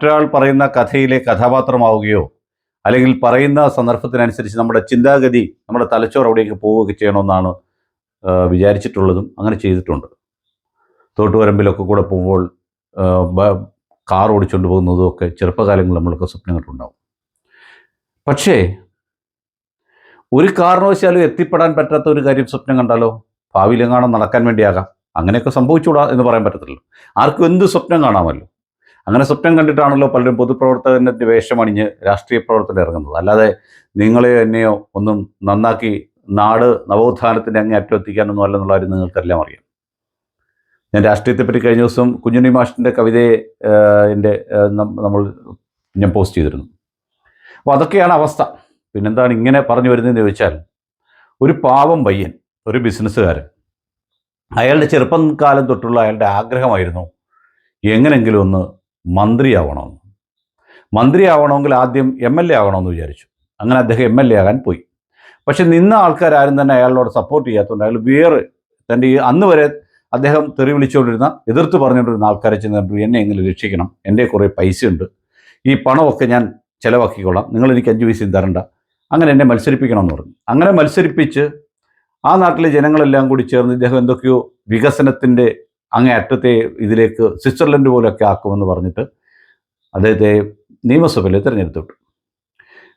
മറ്റൊരാൾ പറയുന്ന കഥയിലെ കഥാപാത്രമാവുകയോ അല്ലെങ്കിൽ പറയുന്ന സന്ദർഭത്തിനനുസരിച്ച് നമ്മുടെ ചിന്താഗതി നമ്മുടെ തലച്ചോർ അവിടേക്ക് പോവുകയൊക്കെ ചെയ്യണമെന്നാണ് വിചാരിച്ചിട്ടുള്ളതും അങ്ങനെ ചെയ്തിട്ടുണ്ട്. തോട്ടുവരമ്പിലൊക്കെ കൂടെ പോകുമ്പോൾ കാർ ഓടിച്ചുകൊണ്ട് പോകുന്നതും ഒക്കെ ചെറുപ്പകാലങ്ങളിൽ നമ്മളൊക്കെ സ്വപ്നം കണ്ടുണ്ടാവും പക്ഷേ ഒരു കാരണവശാലും എത്തിപ്പെടാൻ പറ്റാത്ത ഒരു കാര്യം സ്വപ്നം കണ്ടാലോ? ഭാവിയിലെങ്ങാണോ നടക്കാൻ വേണ്ടിയാകാം. അങ്ങനെയൊക്കെ സംഭവിച്ചുകൂടാ എന്ന് പറയാൻ പറ്റത്തില്ലല്ലോ. ആർക്കും എന്ത് സ്വപ്നം കാണാമല്ലോ? അങ്ങനെ സ്വപ്നം കണ്ടിട്ടാണല്ലോ പലരും പൊതുപ്രവർത്തകന്റെ വേഷമണിഞ്ഞ് രാഷ്ട്രീയ പ്രവർത്തനം ഇറങ്ങുന്നത്. അല്ലാതെ നിങ്ങളെയോ എന്നെയോ ഒന്നും നന്നാക്കി നാട് നവോത്ഥാനത്തിന്റെ അങ്ങേ അറ്റം എത്തിക്കാനൊന്നും അല്ലെന്നുള്ള കാര്യം നിങ്ങൾക്കെല്ലാം അറിയാം. ഞാൻ രാഷ്ട്രീയത്തെപ്പറ്റി കഴിഞ്ഞ ദിവസം കുഞ്ഞുണ്ണി മാഷിന്റെ കവിതയെ എന്റെ നമ്മൾ ഞാൻ പോസ്റ്റ് ചെയ്തിരുന്നു. അപ്പോൾ അതൊക്കെയാണ് അവസ്ഥ. പിന്നെന്താണ് ഇങ്ങനെ പറഞ്ഞു വരുന്നതെന്ന് ചോദിച്ചാൽ ഒരു പാവം പയ്യൻ ഒരു ബിസിനസ്സുകാരൻ അയാളുടെ ചെറുപ്പം കാലം തൊട്ടുള്ള അയാളുടെ ആഗ്രഹമായിരുന്നു എങ്ങനെങ്കിലും ഒന്ന് മന്ത്രിയാവണമെന്ന്. മന്ത്രിയാവണമെങ്കിൽ ആദ്യം എം എൽ എ ആവണമെന്ന് വിചാരിച്ചു. അങ്ങനെ അദ്ദേഹം എം എൽ എ ആകാൻ പോയി. പക്ഷെ നിന്ന ആൾക്കാരും തന്നെ അയാളോട് സപ്പോർട്ട് ചെയ്യാത്തതുകൊണ്ട് അയാൾ വേറെ തന്റെ ഈ അന്ന് വരെ അദ്ദേഹം തെറി വിളിച്ചുകൊണ്ടിരുന്ന എതിർത്ത് പറഞ്ഞുകൊണ്ടിരുന്ന ആൾക്കാരെ ചെന്ന് എന്നെ എങ്ങനെ രക്ഷിക്കണം? എന്റെ കുറേ പൈസയുണ്ട്. ഈ പണമൊക്കെ ഞാൻ ചിലവാക്കിക്കൊള്ളാം. നിങ്ങൾ എനിക്ക് അഞ്ച് പൈസയും തരണ്ട. അങ്ങനെ എന്നെ മത്സരിപ്പിക്കണമെന്ന് പറഞ്ഞു. അങ്ങനെ മത്സരിപ്പിച്ച് ആ നാട്ടിലെ ജനങ്ങളെല്ലാം കൂടി ചേർന്ന് ഇദ്ദേഹം എന്തൊക്കെയോ വികസനത്തിന്റെ അങ്ങേ അറ്റത്തെ ഇതിലേക്ക് സ്വിറ്റ്സർലൻഡ് പോലെയൊക്കെ ആക്കുമെന്ന് പറഞ്ഞിട്ട് അദ്ദേഹത്തെ നിയമസഭയിൽ തിരഞ്ഞെടുത്തിട്ടു.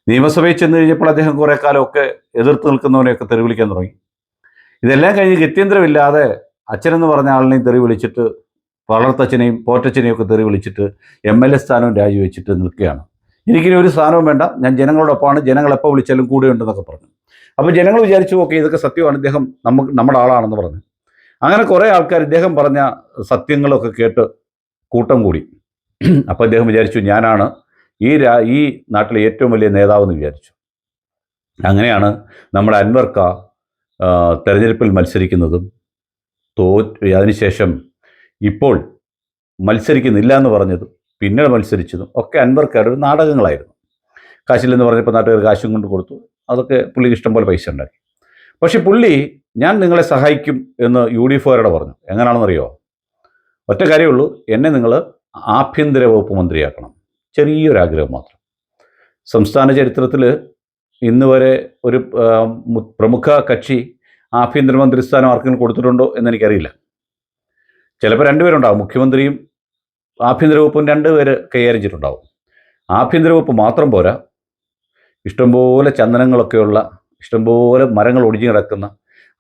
നിയമസഭയിൽ ചെന്ന് കഴിഞ്ഞപ്പോൾ അദ്ദേഹം കുറേ കാലമൊക്കെ എതിർത്ത് നിൽക്കുന്നവനെയൊക്കെ തെറി വിളിക്കാൻ തുടങ്ങി. ഇതെല്ലാം കഴിഞ്ഞ് ഗത്യന്തരമില്ലാതെ അച്ഛനെന്ന് പറഞ്ഞ ആളിനെയും തെറി വിളിച്ചിട്ട് വളർത്തച്ഛനെയും പോറ്റച്ഛനെയും ഒക്കെ തെറി വിളിച്ചിട്ട് എം എൽ എ സ്ഥാനവും രാജിവെച്ചിട്ട് നിൽക്കുകയാണ്. എനിക്കിനി ഒരു സ്ഥാനവും വേണ്ട. ഞാൻ ജനങ്ങളോടൊപ്പമാണ്. ജനങ്ങൾ എപ്പോൾ വിളിച്ചാലും കൂടെ ഉണ്ടെന്നൊക്കെ പറഞ്ഞു. അപ്പോൾ ജനങ്ങൾ വിചാരിച്ചു ഓക്കെ ഇതൊക്കെ സത്യമാണ്. ഇദ്ദേഹം നമുക്ക് നമ്മുടെ ആളാണെന്ന് പറഞ്ഞു. അങ്ങനെ കുറേ ആൾക്കാർ ഇദ്ദേഹം പറഞ്ഞ സത്യങ്ങളൊക്കെ കേട്ട് കൂട്ടം കൂടി. അപ്പോൾ അദ്ദേഹം വിചാരിച്ചു ഞാനാണ് ഈ രാ ഈ നാട്ടിലെ ഏറ്റവും വലിയ നേതാവെന്ന് വിചാരിച്ചു. അങ്ങനെയാണ് നമ്മുടെ അൻവർക്ക തെരഞ്ഞെടുപ്പിൽ മത്സരിക്കുന്നതും തോ അതിനുശേഷം ഇപ്പോൾ മത്സരിക്കുന്നില്ല എന്ന് പറഞ്ഞതും പിന്നീട് മത്സരിച്ചതും ഒക്കെ അൻവർക്കയുടെ ഒരു നാടകങ്ങളായിരുന്നു. കാശിലെന്ന് പറഞ്ഞപ്പോൾ നാട്ടുകാർ കാശും കൊണ്ട് കൊടുത്തു. അതൊക്കെ പുള്ളിക്ക് ഇഷ്ടം പോലെ പൈസ ഉണ്ടാക്കി. പക്ഷെ പുള്ളി ഞാൻ നിങ്ങളെ സഹായിക്കും എന്ന് യു ഡി എഫുകാരോട് പറഞ്ഞു. എങ്ങനെയാണെന്നറിയോ ഒറ്റ കാര്യമുള്ളൂ എന്നെ നിങ്ങൾ ആഭ്യന്തര വകുപ്പ് മന്ത്രിയാക്കണം. ചെറിയൊരാഗ്രഹം മാത്രം. സംസ്ഥാന ചരിത്രത്തിൽ ഇന്ന് വരെ ഒരു പ്രമുഖ കക്ഷി ആഭ്യന്തരമന്ത്രി സ്ഥാനം ആർക്കെങ്കിലും കൊടുത്തിട്ടുണ്ടോ എന്നെനിക്കറിയില്ല. ചിലപ്പോൾ രണ്ടുപേരുണ്ടാവും മുഖ്യമന്ത്രിയും ആഭ്യന്തര വകുപ്പും രണ്ടുപേര് കൈകാര്യം ആഭ്യന്തര വകുപ്പ് മാത്രം പോരാ. ഇഷ്ടംപോലെ ചന്ദനങ്ങളൊക്കെയുള്ള ഇഷ്ടംപോലെ മരങ്ങൾ ഒടിഞ്ഞു കിടക്കുന്ന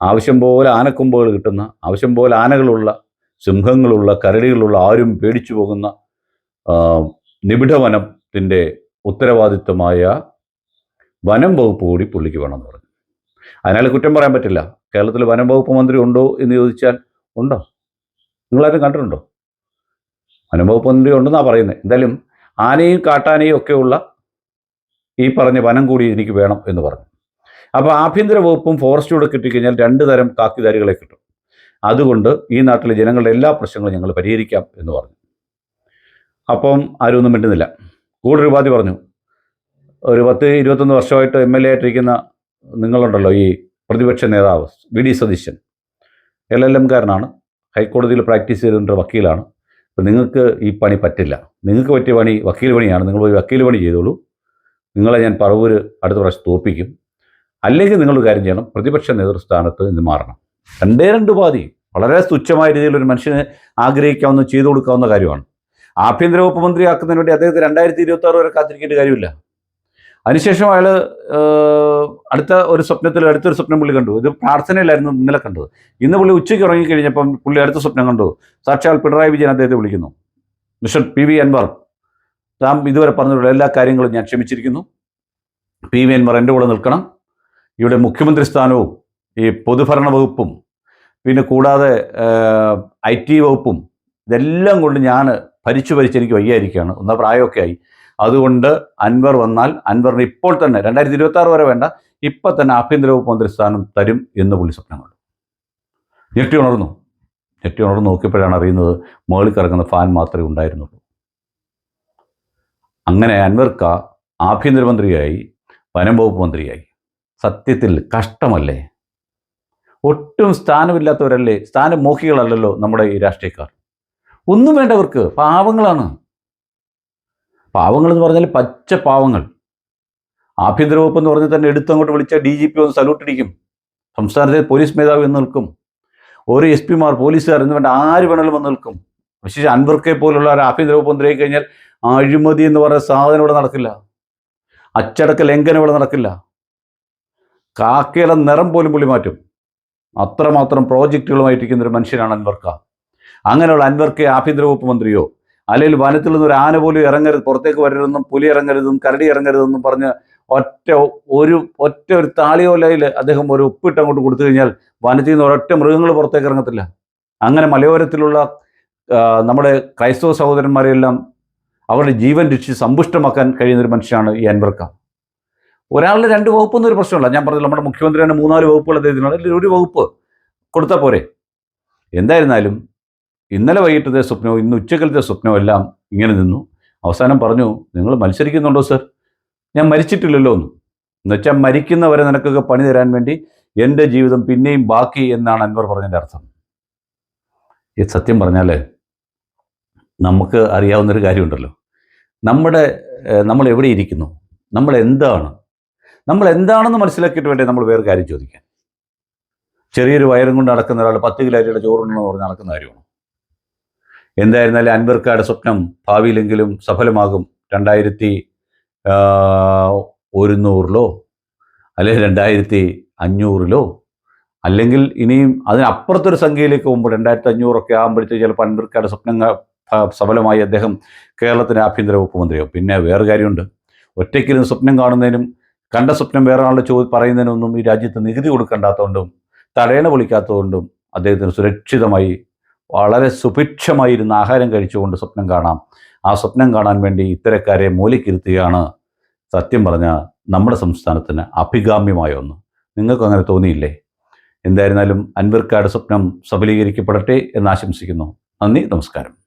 ആവശ്യം പോലെ ആനക്കൊമ്പുകൾ കിട്ടുന്ന ആവശ്യം പോലെ ആനകളുള്ള സിംഹങ്ങളുള്ള കരടികളുള്ള ആരും പേടിച്ചു പോകുന്ന നിബിഡവനത്തിന്റെ ഉത്തരവാദിത്വമായ വനം വകുപ്പ് കൂടി പുള്ളിക്ക് വേണമെന്ന് പറഞ്ഞു. അതിനാൽ കുറ്റം പറയാൻ പറ്റില്ല. കേരളത്തിൽ വനം വകുപ്പ് മന്ത്രി ഉണ്ടോ എന്ന് ചോദിച്ചാൽ ഉണ്ടോ? നിങ്ങളാരും കണ്ടിട്ടുണ്ടോ? വനം വകുപ്പ് മന്ത്രി ഉണ്ടെന്നാണ് പറയുന്നത് എന്തായാലും ആനയും കാട്ടാനയും ഒക്കെയുള്ള ഈ പറഞ്ഞ വനം കൂടി എനിക്ക് വേണം എന്ന് പറഞ്ഞു. അപ്പോൾ ആഭ്യന്തര വകുപ്പും ഫോറസ്റ്റും കൂടെ കിട്ടിക്കഴിഞ്ഞാൽ രണ്ട് തരം കാക്കിധാരികളെ കിട്ടും. അതുകൊണ്ട് ഈ നാട്ടിലെ ജനങ്ങളുടെ എല്ലാ പ്രശ്നങ്ങളും ഞങ്ങൾ പരിഹരിക്കാം എന്ന് പറഞ്ഞു. അപ്പം ആരും ഒന്നും മിണ്ടുന്നില്ല. കൂടുതൽ ഉപാധി പറഞ്ഞു. ഒരു പത്ത് ഇരുപത്തൊന്ന് വർഷമായിട്ട് എം എൽ എ ആയിട്ടിരിക്കുന്ന നിങ്ങളുണ്ടല്ലോ ഈ പ്രതിപക്ഷ നേതാവ് V D Satheesan. L L എംകാരനാണ് ഹൈക്കോടതിയിൽ പ്രാക്ടീസ് ചെയ്തിട്ടുണ്ട് വക്കീലാണ്. അപ്പം നിങ്ങൾക്ക് ഈ പണി പറ്റില്ല. നിങ്ങൾക്ക് പറ്റിയ പണി വക്കീൽ പണിയാണ്. നിങ്ങൾ പോയി വക്കീൽ പണി ചെയ്തോളൂ. നിങ്ങളെ ഞാൻ പറവൂർ അടുത്ത പ്രാവശ്യം തോൽപ്പിക്കും. അല്ലെങ്കിൽ നിങ്ങൾ കാര്യം ചെയ്യണം. പ്രതിപക്ഷ നേതൃസ്ഥാനത്ത് നിന്ന് മാറണം. രണ്ടേ രണ്ട് ഉപാധി വളരെ തുച്ഛമായ രീതിയിൽ ഒരു മനുഷ്യന് ആഗ്രഹിക്കാവുന്ന ചെയ്തു കൊടുക്കാവുന്ന കാര്യമാണ്. ആഭ്യന്തര വകുപ്പ് മന്ത്രി ആക്കുന്നതിന് വേണ്ടി അദ്ദേഹത്തെ രണ്ടായിരത്തി ഇരുപത്തി ആറ് വരെ കാത്തിരിക്കേണ്ട കാര്യമില്ല. അതിനുശേഷം അയാൾ അടുത്ത ഒരു സ്വപ്നത്തിൽ അടുത്തൊരു സ്വപ്നം പുള്ളി കണ്ടു. ഇത് പ്രാർത്ഥനയിലായിരുന്നു ഇന്നലെ കണ്ടത്. ഇന്ന് പുള്ളി ഉച്ചയ്ക്ക് ഉറങ്ങിക്കഴിഞ്ഞപ്പം പുള്ളി അടുത്ത സ്വപ്നം കണ്ടു. സാക്ഷാൽ പിണറായി വിജയൻ അദ്ദേഹത്തെ വിളിക്കുന്നു. മിസ്റ്റർ പി വി അൻവർ താം ഇതുവരെ പറഞ്ഞിട്ടുള്ള എല്ലാ കാര്യങ്ങളും ഞാൻ ക്ഷമിച്ചിരിക്കുന്നു. പി വി അൻവർ എന്റെ കൂടെ നിൽക്കണം. ഇവിടെ മുഖ്യമന്ത്രി സ്ഥാനവും ഈ പൊതുഭരണ വകുപ്പും പിന്നെ കൂടാതെ ഐ ടി വകുപ്പും ഇതെല്ലാം കൊണ്ട് ഞാൻ ഭരിച്ചു ഭരിച്ച് എനിക്ക് വയ്യായിരിക്കുകയാണ്. ഒന്നാ പ്രായമൊക്കെ ആയി അതുകൊണ്ട് അൻവർ വന്നാൽ അൻവറിന് ഇപ്പോൾ തന്നെ രണ്ടായിരത്തി ഇരുപത്തി ആറ് വരെ വേണ്ട ഇപ്പം തന്നെ ആഭ്യന്തര വകുപ്പ് മന്ത്രി സ്ഥാനം തരും എന്ന് പുള്ളി സ്വപ്നം കണ്ടു ഞെട്ടി ഉണർന്നു. ഞെട്ടി ഉണർന്നു നോക്കിയപ്പോഴാണ് അറിയുന്നത് മുകളിൽ കിടക്കുന്ന ഫാൻ മാത്രമേ ഉണ്ടായിരുന്നുള്ളൂ. അങ്ങനെ അൻവർക്ക ആഭ്യന്തരമന്ത്രിയായി വനം വകുപ്പ് മന്ത്രിയായി. സത്യത്തിൽ കഷ്ടമല്ലേ? ഒട്ടും സ്ഥാനമില്ലാത്തവരല്ലേ? സ്ഥാനമോഹികളല്ലല്ലോ നമ്മുടെ ഈ രാഷ്ട്രീയക്കാർ. ഒന്നും വേണ്ടവർക്ക് പാവങ്ങളാണ്. പാവങ്ങൾ എന്ന് പറഞ്ഞാൽ പച്ച പാവങ്ങൾ. ആഭ്യന്തര വകുപ്പ് എന്ന് പറഞ്ഞാൽ തന്നെ എടുത്തങ്ങോട്ട് വിളിച്ച ഡി ജി പി ഒന്ന് സല്യൂട്ട് അടിക്കും. സംസ്ഥാനത്തെ പോലീസ് മേധാവി എന്ന് നിൽക്കും. ഓരോ എസ് പിമാർ പോലീസുകാർ എന്ന് വേണ്ട ആര് വേണമെങ്കിലും വന്ന് നിൽക്കും. വിശേഷം അൻവർക്കെ പോലുള്ള ഒരു ആഭ്യന്തര വകുപ്പ് മന്ത്രിയായി കഴിഞ്ഞാൽ അഴിമതി എന്ന് പറയുന്ന സാധനം ഇവിടെ നടക്കില്ല. അച്ചടക്ക ലംഘനം ഇവിടെ നടക്കില്ല. കാക്കയുടെ നിറം പോലും പുള്ളി മാറ്റും. അത്രമാത്രം പ്രോജക്റ്റുകളുമായിട്ടിരിക്കുന്ന ഒരു മനുഷ്യനാണ് അൻവർക്ക അങ്ങനെയുള്ള അൻവർക്ക ആഭ്യന്തര വകുപ്പ് മന്ത്രിയോ അല്ലെങ്കിൽ വനത്തിൽ നിന്ന് ഒരു ആന പോലും ഇറങ്ങരുത് പുറത്തേക്ക് വരരുതെന്നും പുലി ഇറങ്ങരുതെന്നും കരടി ഇറങ്ങരുതെന്നും പറഞ്ഞ് ഒറ്റ ഒരു ഒറ്റ ഒരു താളിയോലയിൽ അദ്ദേഹം ഒരു ഉപ്പിട്ട് അങ്ങോട്ട് കൊടുത്തു കഴിഞ്ഞാൽ വനത്തിൽ നിന്ന് ഒരൊറ്റ മൃഗങ്ങൾ പുറത്തേക്ക് ഇറങ്ങത്തില്ല. അങ്ങനെ മലയോരത്തിലുള്ള നമ്മുടെ ക്രൈസ്തവ സഹോദരന്മാരെയെല്ലാം അവരുടെ ജീവൻ രുചി സമ്പുഷ്ടമാക്കാൻ കഴിയുന്ന ഒരു മനുഷ്യനാണ് ഈ അൻവർക്ക ഒരാളുടെ രണ്ട് വകുപ്പൊന്നും ഒരു പ്രശ്നമല്ല. ഞാൻ പറഞ്ഞില്ല നമ്മുടെ മുഖ്യമന്ത്രി തന്നെ മൂന്നാൽ വകുപ്പുകൾ അദ്ദേഹത്തിനുണ്ട് അതിൽ ഒരു വകുപ്പ് കൊടുത്താൽ പോരെ. എന്തായിരുന്നാലും ഇന്നലെ വൈകിട്ടത്തെ സ്വപ്നവും ഇന്ന് ഉച്ചക്കലത്തെ സ്വപ്നവും എല്ലാം ഇങ്ങനെ നിന്നു. അവസാനം പറഞ്ഞു നിങ്ങൾ മത്സരിക്കുന്നുണ്ടോ സർ? ഞാൻ മരിച്ചിട്ടില്ലല്ലോ എന്ന്. എന്നുവെച്ചാൽ മരിക്കുന്നവരെ നിനക്കൊക്കെ പണി തരാൻ വേണ്ടി എന്റെ ജീവിതം പിന്നെയും ബാക്കി എന്നാണ് അൻവർ പറഞ്ഞതിന്റെ അർത്ഥം. ഈ സത്യം പറഞ്ഞാൽ നമുക്ക് അറിയാവുന്നൊരു കാര്യമുണ്ടല്ലോ. നമ്മുടെ നമ്മൾ എവിടെ ഇരിക്കുന്നു? നമ്മൾ എന്താണ് നമ്മൾ എന്താണെന്ന് മനസ്സിലാക്കിയിട്ട് വേണ്ടി നമ്മൾ വേറെ കാര്യം ചോദിക്കാൻ? ചെറിയൊരു വയറും കൊണ്ട് നടക്കുന്ന ഒരാൾ പത്ത് കിലോ അരിയുടെ ചോറുണ്ടെന്ന് പറഞ്ഞ് നടക്കുന്ന കാര്യമാണ്? എന്തായിരുന്നാലും അൻവർക്കാരുടെ സ്വപ്നം ഭാവിയിലെങ്കിലും സഫലമാകും. രണ്ടായിരത്തി ഒരുന്നൂറിലോ? അല്ലെങ്കിൽ രണ്ടായിരത്തി അഞ്ഞൂറിലോ? അല്ലെങ്കിൽ ഇനിയും അതിനപ്പുറത്തൊരു സംഖ്യയിലേക്ക് പോകുമ്പോൾ രണ്ടായിരത്തി അഞ്ഞൂറൊക്കെ ആകുമ്പോഴത്തേക്ക് ചിലപ്പോൾ അൻവർക്കാരുടെ സ്വപ്നം സഫലമായി അദ്ദേഹം കേരളത്തിന്റെ ആഭ്യന്തര വകുപ്പ് മന്ത്രിയാവും. പിന്നെ വേറെ കാര്യമുണ്ട്. ഒറ്റയ്ക്കിരുന്ന് സ്വപ്നം കാണുന്നതിനും കണ്ട സ്വപ്നം വേറെ ആളുടെ ചോദ്യം പറയുന്നതിനൊന്നും ഈ രാജ്യത്ത് നികുതി കൊടുക്കേണ്ടാത്തതുകൊണ്ടും തടയണ വിളിക്കാത്തതുകൊണ്ടും അദ്ദേഹത്തിന് സുരക്ഷിതമായി വളരെ സുഭിക്ഷമായിരുന്ന ആഹാരം കഴിച്ചുകൊണ്ട് സ്വപ്നം കാണാം. ആ സ്വപ്നം കാണാൻ വേണ്ടി ഇത്തരക്കാരെ മൂലക്കിരുത്തുകയാണ് സത്യം പറഞ്ഞ നമ്മുടെ സംസ്ഥാനത്തിന് അഭികാമ്യമായ ഒന്ന്. നിങ്ങൾക്ക് അങ്ങനെ തോന്നിയില്ലേ? എന്തായിരുന്നാലും അൻവർക്കാട് സ്വപ്നം സഫലീകരിക്കപ്പെടട്ടെ എന്ന് ആശംസിക്കുന്നു. നന്ദി നമസ്കാരം.